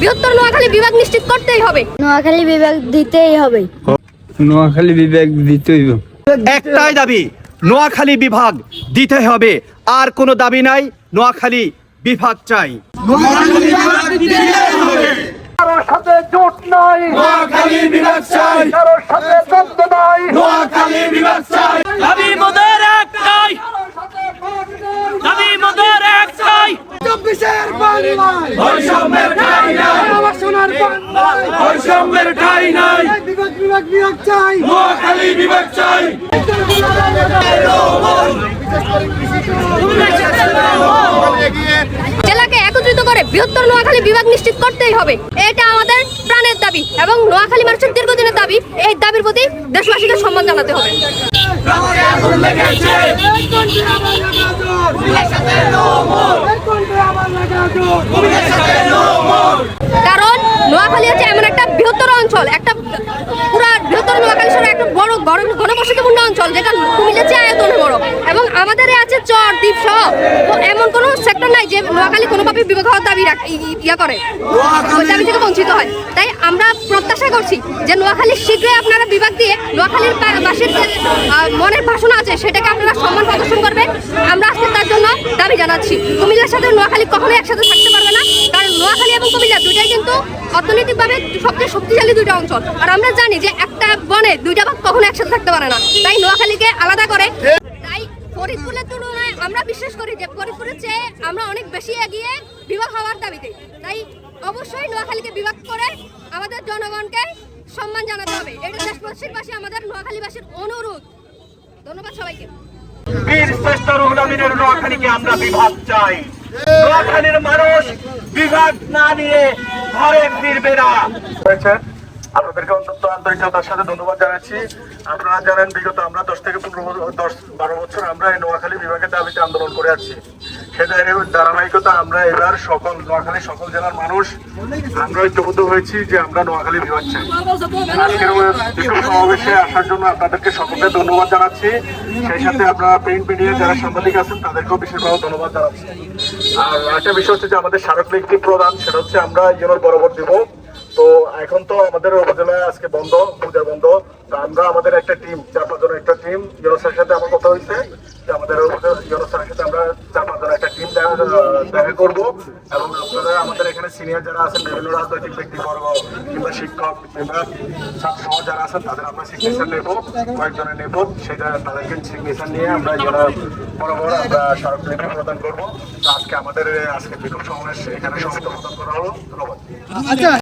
বৃহত্তর নোয়াখালী বিভাগ নিশ্চিত করতেই হবে। নোয়াখালী বিভাগ দিতেই হবে। নোয়াখালী বিভাগ দিতেই হবে। একটাই দাবি নোয়াখালী বিভাগ দিতে হবে। আর কোনো দাবি নাই নোয়াখালী বিভাগ চাই। কারোর সাথে জোট নাই। নোয়াখালী বিভাগ চাই। কারোর সাথে দ্বন্দ্ব নাই। নোয়াখালী বিভাগ চাই দাবি মোদের একটাই দাবি মোদের একটাই চব্বিশের বাংলায়। বৈষম্যের ঠাই নাই। আবাসনের বাংলায়। বৈষম্যের ঠাই নাই। বিভাগ বিভাগ বিভাগ চাই। নোয়াখালী বিভাগ চাই। জেলাকে একত্রিত করে বৃহত্তর নোয়াখালী বিভাগ নিশ্চিত করতেই হবে। এটা আমাদের প্রাণের দাবি এবং নোয়াখালী মানুষের দীর্ঘদিনের দাবি। এই দাবির প্রতি দেশবাসীকে সম্মান জানাতে হবে কারণ নোয়াখালী হচ্ছে এমন একটা বৃহত্তর অঞ্চল একটা পুরা বৃহত্তর নোয়াখালী একটা বড় গণ ঘনবসতিপূর্ণ অঞ্চল যেটা কুমিল্লার চেয়ে আয়তনে বড়। এবং আমাদের আছে চর দ্বীপ সহ। তো এমন কোনো সেক্টর নাই যে নোয়াখালী কোনোভাবে বিভাগ হওয়ার দাবি ইয়া করে। ওই দাবি থেকে বঞ্চিত হয়। তাই আমরা প্রত্যাশা করছি যে নোয়াখালী শীঘ্রই আপনারা বিভাগ দিয়ে নোয়াখালীর বাসীর যে মনের ভাষণ আছে সেটাকে আপনারা সম্মান প্রদর্শন করবেন। আমরা আজকে তার জন্য দাবি জানাচ্ছি। কুমিল্লার সাথে নোয়াখালী কখনোই একসাথে থাকতে পারবে না। কারণ নোয়াখালী এবং কুমিল্লা দুইটাই কিন্তু অর্থনৈতিকভাবে সবচেয়ে শক্তিশালী দুইটা অঞ্চল। আর আমরা জানি যে একটা বনে দুইটা ভাগ কখনো একসাথে থাকতে পারে না। তাই নোয়াখালীকে আলাদা করে তাই ফরিদপুরের তুলনায় আমরা বিশ্বাস করি যে ফরিদপুরের চেয়ে আমরা অনেক বেশি এগিয়ে বিভাগ হওয়ার দাবিতে। তাই অবশ্যই নোয়াখালীকে বিভাগ করে আমাদের জনগণকে সম্মান জানাতে হবে। এটা দেশবাসীর পাশে, আমাদের নোয়াখালীবাসীর অনুরোধ। ধন্যবাদ সবাইকে। বীর আমিনের নোয়াখালীকে আমরা বিভাগ চাই। নোয়াখালীর মানুষ বিভাগ না নিয়ে ঘরে ফিরবে না। হয়েছে। আপনাদেরকে অত্যন্ত আন্তরিকতার সাথে ধন্যবাদ জানাচ্ছি। আপনারা জানেন বিগত আমরা দশ থেকে পনেরো বছর- দশ বারো বছর আমরা এই নোয়াখালী বিভাগের দাবিতে আন্দোলন করে আসছি সেটার ধারাবাহিকতা, আমরা এবার সকল নোয়াখালী সকল জেলার মানুষ, আমরা ঐক্যবদ্ধ হয়েছি যে আমরা নোয়াখালী বিভাগ সমাবেশে আসার জন্য আপনাদেরকে সকলকে ধন্যবাদ জানাচ্ছি। সেই সাথে আপনারা প্রিন্ট মিডিয়া যারা সাংবাদিক আছেন, তাদেরকেও বিশেষভাবে ধন্যবাদ জানাচ্ছি। আর একটা বিষয় হচ্ছে যে আমাদের স্মারকলিপি প্রদান, সেটা হচ্ছে আমরা ইউনোর বরাবর দিব। তো এখন তো আমাদের উপজেলা আজকে বন্ধ, পূজা বন্ধ, তো আমরা আমাদের একটা টিম চার পাঁচজন একটা টিম ইউনোসের সাথে আমার কথা হয়েছে যে আমাদের ইউনোসের সাথে আমরা চার পাঁচজন একটা টিম দেখা দেখা করব এবং আপনারা আমাদের এখানে সিনিয়র যারা আছেন, বিভিন্ন রাজনৈতিক ব্যক্তিবর্গ কিংবা শিক্ষক কিংবা ছাত্র যারা আছেন, তাদের আমরা সিগনেচার নেব, কয়েকজনের নেব, সেটা তাদেরকে সিগনেচার নিয়ে আমরা যারা বড় বড় আমরা স্মারকলিপি প্রদান করব। আজকে আমাদের, আজকে বিক্ষোভ সমাবেশ, এখানে সমাপ্ত প্রদান করা হলো। ধন্যবাদ।